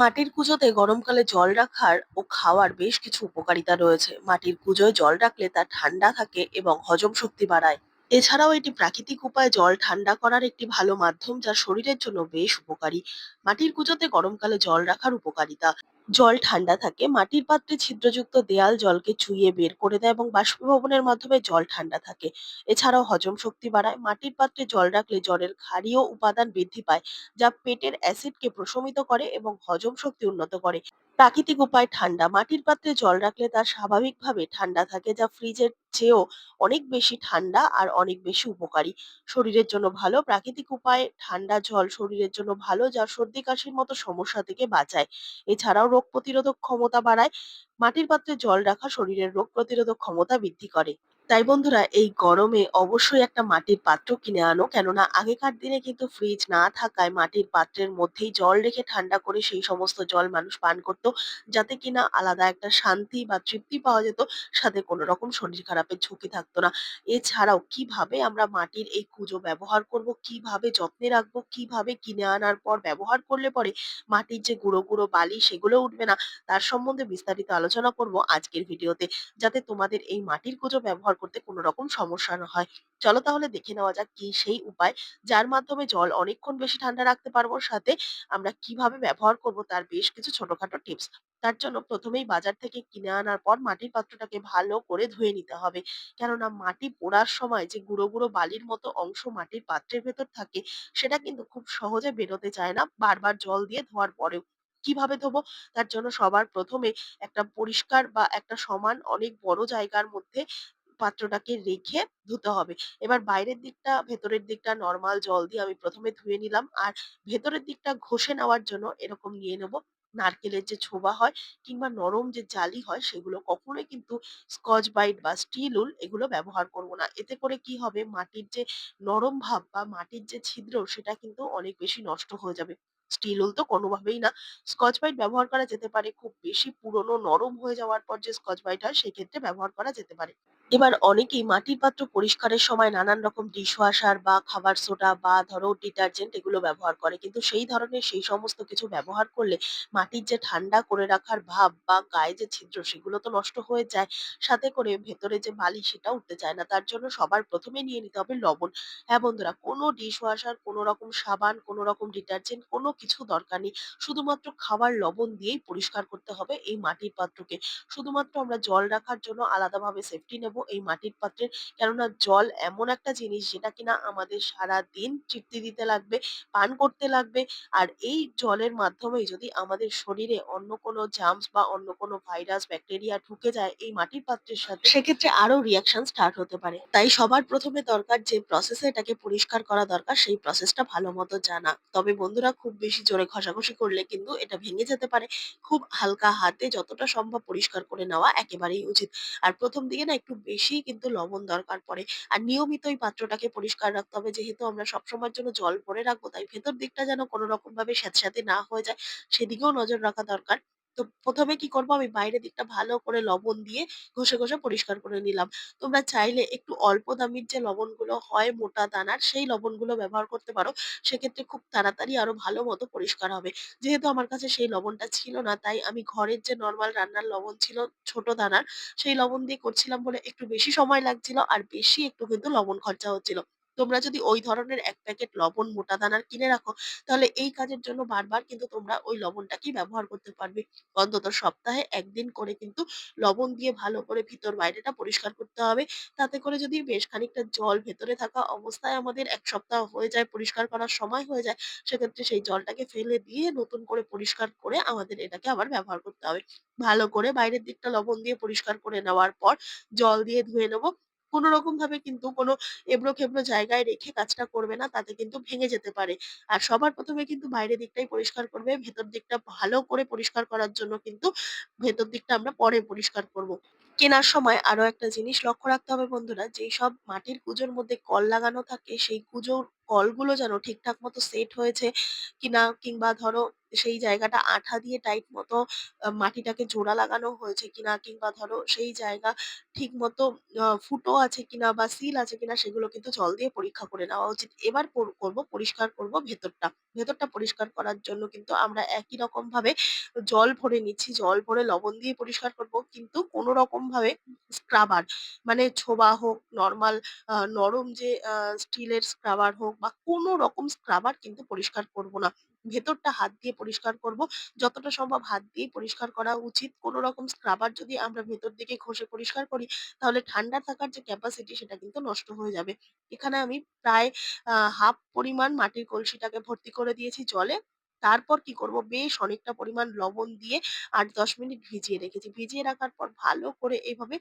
মাটির কুজোতে গরমকালে জল রাখার ও খাওয়ার বেশ কিছু উপকারিতা রয়েছে। মাটির কুজোয় জল রাখলে তা ঠান্ডা থাকে এবং হজম শক্তি বাড়ায়। এছাড়াও এটি প্রাকৃতিক উপায়ে জল ঠান্ডা করার একটি ভালো মাধ্যম যা শরীরের জন্য বেশ উপকারী। মাটির কুজোতে গরমকালে জল রাখার উপকারিতা। জল ঠান্ডা থাকে, মাটির পাত্রে ছিদ্রযুক্ত দেয়াল জলকে চুইয়ে বের করে দেয় এবং বাষ্পীভবনের মাধ্যমে জল ঠান্ডা থাকে। এছাড়াও হজম শক্তি বাড়ায়। মাটির পাত্রে জল রাখলে জলের ক্ষারীয় উপাদান বৃদ্ধি পায়, যা পেটের অ্যাসিডকে প্রশমিত করে এবং হজম শক্তি উন্নত করে। প্রাকৃতিক উপায় ঠান্ডা। মাটির পাত্রে জল রাখলে তা স্বাভাবিকভাবে ঠান্ডা থাকে, যা ফ্রিজের চেয়েও অনেক বেশি ঠান্ডা আর অনেক বেশি উপকারী। শরীরের জন্য ভালো। প্রাকৃতিক উপায়ে ঠান্ডা জল শরীরের জন্য ভালো, যা সর্দি কাশির মতো সমস্যা থেকে বাঁচায়। এছাড়াও রোগ প্রতিরোধক ক্ষমতা বাড়ায়। মাটির পাত্রে জল রাখা শরীরের রোগ প্রতিরোধক ক্ষমতা বৃদ্ধি করে। তাই বন্ধুরা, এই গরমে অবশ্যই একটা মাটির পাত্র কিনে আনো। কেননা, আগেকার দিনে কিন্তু ফ্রিজ না থাকায় মাটির পাত্রের মধ্যেই জল রেখে ঠান্ডা করে সেই সমস্ত জল মানুষ পান করত, যাতে কিনা আলাদা একটা শান্তি বা তৃপ্তি পাওয়া যেত, সাথে কোনো রকম শরীর খারাপের ঝুঁকি থাকতো না। এছাড়াও, কীভাবে আমরা মাটির এই কুজো ব্যবহার করব, কীভাবে যত্নে রাখব, কীভাবে কিনে আনার পর ব্যবহার করলে পরে মাটির যে গুঁড়ো গুঁড়ো বালি, সেগুলো উঠবে না, তার সম্বন্ধে বিস্তারিত আলোচনা করব আজকের ভিডিওতে। যাতে তোমাদের এই মাটির কুজো ব্যবহার করতে কোনো রকম সমস্যা না হয়। চলো তাহলে দেখে নেওয়া যাক কি সেই উপায় যার মাধ্যমে জল অনেকক্ষণ বেশি ঠান্ডা রাখতে পারব, সাথে আমরা কীভাবে ব্যবহার করব তার বেশ কিছু ছোটখাটো টিপস। তার জন্য প্রথমেই বাজার থেকে কিনে আনার পর মাটির পাত্রটাকে ভালো করে ধুয়ে নিতে হবে। কেননা মাটি পোড়ার সময় যে গুঁড়ো গুঁড়ো বালির মতো অংশ মাটির পাত্রের ভেতর থাকে, সেটা কিন্তু খুব সহজে বেরোতে চায় না, বারবার জল দিয়ে ধোয়ার পরেও। কীভাবে ধোবো? তার জন্য সবার প্রথমে একটা পরিষ্কার বা একটা সমান অনেক বড় জায়গার মধ্যে পাত্রটাকে রেখে ধুতে হবে। এবার বাইরের দিকটা, ভেতরের দিকটা নর্মাল জল দিয়ে আমি প্রথমে ধুয়ে নিলাম। আর ভেতরের দিকটা ঘষে নেওয়ার জন্য এরকম নিয়ে নেব। নারকেলের যে ছোবা হয় কিংবা নরম যে জালি হয় সেগুলো কখনোই কিন্তু স্কচ বাইট বা স্টিল উল এগুলো ব্যবহার করব না। এতে করে কি হবে? মাটির যে নরম ভাব বা মাটির যে ছিদ্র সেটা কিন্তু অনেক বেশি নষ্ট হয়ে যাবে। স্টিল উল তো কোনোভাবেই না। স্কচ বাইট ব্যবহার করা যেতে পারে। খুব বেশি পুরনো নরম হয়ে যাওয়ার পর যে স্কচ বাইট হয় সেক্ষেত্রে ব্যবহার করা যেতে পারে। এবার অনেকেই মাটির পাত্র পরিষ্কারের সময় নানান রকম ডিশওয়াশার বা খাবার সোডা বা ধরো ডিটারজেন্ট এগুলো ব্যবহার করে। কিন্তু সেই ধরনের সেই সমস্ত কিছু ব্যবহার করলে মাটির যে ঠান্ডা করে রাখার ভাব বা গায়ে যে ছিদ্র সেগুলো তো নষ্ট হয়ে যায়। সাথে করে ভেতরে যে বালি সেটা উঠতে চায় না। তার জন্য সবার প্রথমে নিয়ে নিতে হবে লবণ। হ্যাঁ বন্ধুরা, কোনো ডিশওয়াশার, কোনো রকম সাবান, কোনো রকম ডিটারজেন্ট, কোনো কিছু দরকার নেই। শুধুমাত্র খাবার লবণ দিয়েই পরিষ্কার করতে হবে এই মাটির পাত্রকে। শুধুমাত্র আমরা জল রাখার জন্য আলাদাভাবে সেফটি নেব এই মাটির পাত্রের কেননা জল এমন একটা জিনিস যেটা কিনা আমাদের সারা দিন তৃপ্তি দিতে লাগবে, পান করতে লাগবে। আর এই জলের মাধ্যমেই যদি আমাদের শরীরে অন্য কোনো জার্মস বা অন্য কোনো ভাইরাস ব্যাকটেরিয়া ঢুকে যায় এই মাটির পাত্রের সাথে, সেক্ষেত্রে আরও রিয়াকশন স্টার্ট হতে পারে। তাই সবার প্রথমে দরকার যে প্রসেসে এটাকে পরিষ্কার করা দরকার, সেই প্রসেসটা ভালো মতো জানা। তবে বন্ধুরা, খুব বেশি জোরে ঘষাঘষি করলে কিন্তু এটা ভেঙে যেতে পারে। খুব হালকা হাতে যতটা সম্ভব পরিষ্কার করে নেওয়া একেবারেই উচিত। আর প্রথম দিকে না একটু বেশি কিন্তু লবণ দরকার পড়ে। আর নিয়মিত ওই পাত্রটাকে পরিষ্কার রাখতে হবে। যেহেতু আমরা সবসময়ের জন্য জল ভরে রাখব, তাই ভেতর দিকটা যেন কোনো রকম ভাবে স্যাঁতস্যাঁতে না হয়ে যায়, সেদিকেও নজর রাখা দরকার। তো প্রথমে কি করব? আমি বাইরের দিকটা ভালো করে লবণ দিয়ে ঘষে ঘষে পরিষ্কার করে নিলাম। তোমরা চাইলে একটু অল্প দামির যে লবণগুলো হয় মোটা দানার, সেই লবণগুলো ব্যবহার করতে পারো। সেক্ষেত্রে খুব তাড়াতাড়ি আরও ভালো মতো পরিষ্কার হবে। যেহেতু আমার কাছে সেই লবণটা ছিল না, তাই আমি ঘরের যে নর্মাল রান্নার লবণ ছিল, ছোট দানার, সেই লবণ দিয়ে করছিলাম বলে একটু বেশি সময় লাগছিল, আর বেশি একটু কিন্তু লবণ খরচা হচ্ছিল। তোমরা যদি ওই ধরনের এক প্যাকেট লবণ মোটা দানার কিনে রাখো, তাহলে এই কাজের জন্য বারবার কিন্তু তোমরা ওই লবণটাকেই ব্যবহার করতে পারবে। অন্তত সপ্তাহে একদিন করে কিন্তু লবণ দিয়ে ভালো করে ভিতর বাইরেটা পরিষ্কার করতে হবে। তাতে করে যদি বেশ খানিকটা জল ভেতরে থাকা অবস্থায় আমাদের এক সপ্তাহ হয়ে যায়, পরিষ্কার করার সময় হয়ে যায়, সেক্ষেত্রে সেই জলটাকে ফেলে দিয়ে নতুন করে পরিষ্কার করে আমাদের এটাকে আবার ব্যবহার করতে হবে। ভালো করে বাইরের দিকটা লবণ দিয়ে পরিষ্কার করে নেওয়ার পর জল দিয়ে ধুয়ে নেব। কোনো রকম ভাবে কিন্তু কোনো এবড়ো খেবড়ো জায়গায় রেখে কাজটা করবে না, তাতে কিন্তু ভেঙে যেতে পারে। আর সবার প্রথমে কিন্তু বাইরের দিকটাই পরিষ্কার করবে, ভেতর দিকটা ভালো করে পরিষ্কার করার জন্য কিন্তু ভেতর দিকটা আমরা পরে পরিষ্কার করব। কেনার সময় আরও একটা জিনিস লক্ষ্য রাখতে হবে বন্ধুরা, যেই সব মাটির কুজোর মধ্যে কল লাগানো থাকে, সেই কুজোর কলগুলো যেন ঠিকঠাক মতো সেট হয়েছে কিনা কিংবা ধরো সেই জায়গাটা আঠা দিয়ে টাইট মতো মাটিটাকে জোড়া লাগানো হয়েছে কিনা কিংবা ধরো সেই জায়গা ঠিক মতো ফুটো আছে কিনা বা সিল আছে কিনা সেগুলো কিন্তু জল দিয়ে পরীক্ষা করে নেওয়া উচিত। এবার করব পরিষ্কার করব ভেতরটা। ভেতরটা পরিষ্কার করার জন্য কিন্তু আমরা একই রকম ভাবে জল ভরে নিচ্ছি। জল ভরে লবণ দিয়ে পরিষ্কার করব। কিন্তু কোন রকম ভাবে স্ক্রাবার মানে ছোবা হোক, নরমাল নরম যে স্টিলের স্ক্রাবার হোক বা কোনো রকম স্ক্রাবার কিন্তু পরিষ্কার করব না। ভেতরটা হাত দিয়ে পরিষ্কার করব। যতটা সম্ভব হাত দিয়ে পরিষ্কার করা উচিত। কোন রকম স্ক্রাবার যদি আমরা ভেতর দিকে ঘষে পরিষ্কার করি, তাহলে ঠান্ডা থাকার যে ক্যাপাসিটি সেটা কিন্তু নষ্ট হয়ে যাবে। এখানে আমি প্রায় হাফ পরিমাণ মাটির কলসিটাকে ভর্তি করে দিয়েছি জলে। তারপর কি করব বেশ অনেকটা পরিমাণ লবণ দিয়ে আট দশ মিনিট ভিজিয়ে রেখেছি। ভিজিয়ে রাখার পর ভালো করে এভাবে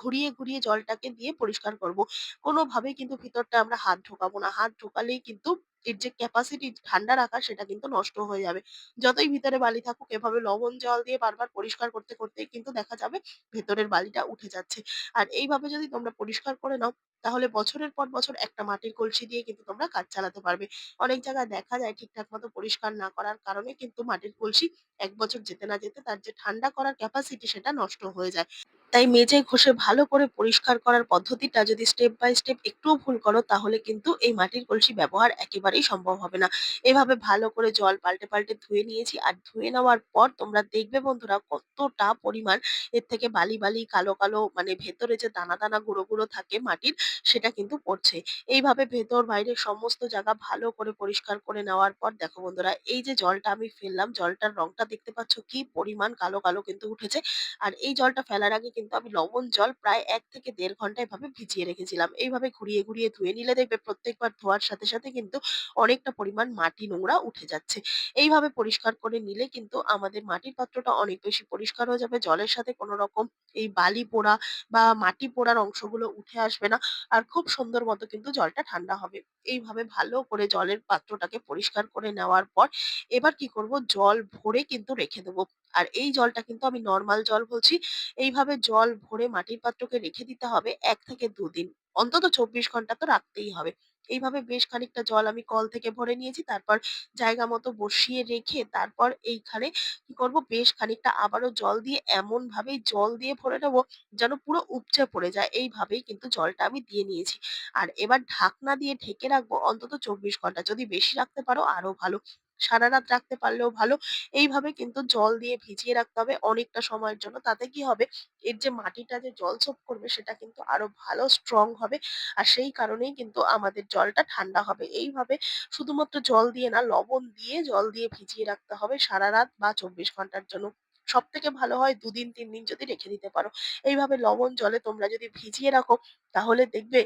ঘুরিয়ে, ঘুরিয়ে জলটাকে দিয়ে পরিষ্কার করব। কোনভাবেই কিন্তু ভিতরটা আমরা হাত ঢোকাবো না। হাত ঢোকালেই কিন্তু এর যে ক্যাপাসিটি ঠান্ডা রাখার সেটা কিন্তু নষ্ট হয়ে যাবে। যতই ভিতরে বালি থাকুক এভাবে লবণ জল দিয়ে বারবার পরিষ্কার করতে, করতে কিন্তু দেখা যাবে ভেতরের বালিটা উঠে যাচ্ছে। আর এইভাবে যদি তোমরা পরিষ্কার করে নাও তাহলে বছরের পর বছর একটা মাটির কলসি দিয়ে কিন্তু তোমরা কাজ চালাতে পারবে। অনেক জায়গায় দেখা যায় ঠিকঠাক মতো পরিষ্কার না করার কারণে কিন্তু মাটির কলসি এক বছর যেতে না যেতে তার যে ঠান্ডা করার ক্যাপাসিটি সেটা নষ্ট হয়ে যায়। তাই মেজে ঘষে ভালো করে পরিষ্কার করার পদ্ধতিটা যদি স্টেপ বাই স্টেপ একটুও ভুল করো তাহলে কিন্তু এই মাটির কলসি ব্যবহার একেবারেই সম্ভব হবে না। এভাবে ভালো করে জল পাল্টে, পাল্টে ধুয়ে নিয়েছি। আর ধুয়ে নেওয়ার পর তোমরা দেখবে বন্ধুরা কতটা পরিমাণ এর থেকে বালি, বালি কালো, কালো মানে ভেতরে যে দানা, দানা গুঁড়ো, গুঁড়ো থাকে মাটির সেটা কিন্তু পড়ছে। এইভাবে ভেতর বাইরে সমস্ত জায়গা ভালো করে পরিষ্কার করে নেওয়ার পর দেখো বন্ধুরা এই যে জলটা আমি ফেললাম জলটার রংটা দেখতে পাচ্ছ কি পরিমাণ কালো, কালো কিন্তু উঠেছে। আর এই জলটা ফেলার আগে কিন্তু আমি লবণ জল প্রায় এক থেকে দেড় ঘণ্টা এভাবে ভিজিয়ে রেখেছিলাম। এইভাবে ঘুরিয়ে, ঘুরিয়ে ধুয়ে নিলে দেখবে প্রত্যেকবার ধোয়ার সাথে, সাথে কিন্তু অনেকটা পরিমাণ মাটি নোংরা উঠে যাচ্ছে। এইভাবে পরিষ্কার করে নিলে কিন্তু আমাদের মাটির পাত্রটা অনেক বেশি পরিষ্কার হয়ে যাবে। জলের সাথে কোন রকম এই বালি পোড়া বা মাটি পোড়ার অংশগুলো উঠে আসবে না। আর খুব সুন্দর মতো কিন্তু জলটা ঠান্ডা হবে। এইভাবে ভালো করে জলের পাত্রটাকে পরিষ্কার করে নেওয়ার পর এবার কি করব জল ভরে কিন্তু রেখে দেবো আর এই জলটা কিন্তু আমি নর্মাল জল বলছি। এইভাবে জল ভরে মাটির পাত্রকে রেখে দিতে হবে এক থেকে দুদিন অন্তত ২৪ ঘণ্টা তো রাখতেই হবে। এইভাবে বেশ খানিকটা জল আমি কল থেকে ভরে নিয়েছি। তারপর জায়গা মতো বসিয়ে রেখে তারপর এইখানে কি করব বেশ খানিকটা আবারও জল দিয়ে এমন ভাবেই জল দিয়ে ভরে নেব যেন পুরো উপচে পড়ে যায়। এইভাবেই কিন্তু জলটা আমি দিয়ে নিয়েছি। আর এবার ঢাকনা দিয়ে ঢেকে রাখব অন্তত ২৪ ঘণ্টা। যদি বেশি রাখতে পারো আরও ভালো। সারারাত রাখতে পারলেও ভালো। এইভাবে কিন্তু জল দিয়ে ভিজিয়ে রাখতে হবে অনেকটা সময়ের জন্য। তাতে কি হবে এর যে মাটিটা যে জল সোপ করবে সেটা কিন্তু আরও ভালো স্ট্রং হবে। আর সেই কারণেই কিন্তু আমাদের জলটা ঠান্ডা হবে। এইভাবে শুধুমাত্র জল দিয়ে না, লবণ দিয়ে জল দিয়ে ভিজিয়ে রাখতে হবে সারারাত বা ২৪ ঘণ্টার জন্য। সব থেকে ভালো হয় দুদিন, তিন দিন যদি রেখে দিতে পারো। এইভাবে লবণ জলে তোমরা যদি ভিজিয়ে রাখো, তাহলে দেখবে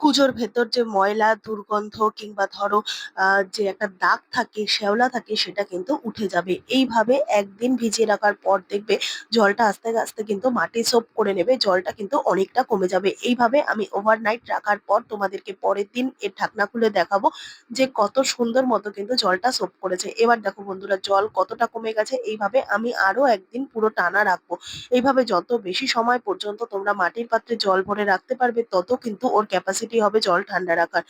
কুজোর ভেতর যে ময়লা, দুর্গন্ধ কিংবা ধরো যে একটা দাগ থাকে, শ্যাওলা থাকে সেটা কিন্তু উঠে যাবে। এইভাবে একদিন ভিজিয়ে রাখার পর দেখবে জলটা আস্তে, আস্তে কিন্তু মাটি সোপ করে নেবে। জলটা কিন্তু অনেকটা কমে যাবে। এইভাবে আমি ওভারনাইট রাখার পর তোমাদেরকে পরের দিন এর ঢাকনা খুলে দেখাবো যে কত সুন্দর মতো কিন্তু জলটা সোপ করেছে। এবার দেখো বন্ধুরা জল কতটা কমে গেছে। এইভাবে আমি আরও একদিন পুরো টানা রাখব। এইভাবে যত বেশি সময় পর্যন্ত তোমরা মাটির পাত্রে জল ভরে রাখতে পারবে তত কিন্তু ওর ক্যাপাসিটি হবে জল ঠান্ডা রাখার।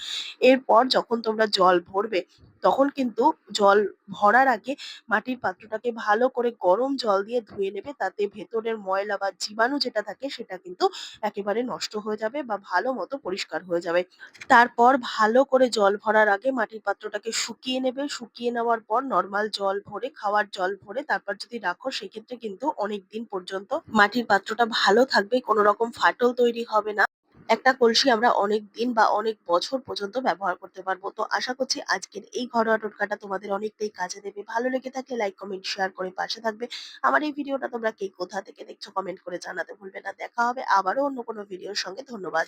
এরপর যখন তোমরা জল ভরবে, তখন কিন্তু জল ভরার আগে মাটির পাত্রটাকে ভালো করে গরম জল দিয়ে ধুয়ে নেবে। তাতে ভেতরের ময়লা বা জীবাণু যেটা থাকে সেটা কিন্তু একেবারে নষ্ট হয়ে যাবে বা ভালো মতো পরিষ্কার হয়ে যাবে। তারপর ভালো করে জল ভরার আগে মাটির পাত্রটাকে শুকিয়ে নেবে। শুকিয়ে নেওয়ার পর নর্মাল জল ভরে, খাওয়ার জল ভরে তারপর যদি রাখো, সেক্ষেত্রে কিন্তু অনেক দিন পর্যন্ত মাটির পাত্রটা ভালো থাকবে। কোনো রকম ফাটল তৈরি হবে না। একটা কলসি আমরা অনেক দিন বা অনেক বছর পর্যন্ত ব্যবহার করতে পারব। তো আশা করছি আজকের এই ঘরোয়া টোটকাটা তোমাদের অনেকটাই কাজে দেবে। ভালো লেগে থাকলে লাইক, কমেন্ট, শেয়ার করে পাশে থাকবে। আমার এই ভিডিওটা তোমরা কে কোথা থেকে দেখছ কমেন্ট করে জানাতে ভুলবে না। দেখা হবে আবারও অন্য কোনো ভিডিওর সঙ্গে। ধন্যবাদ।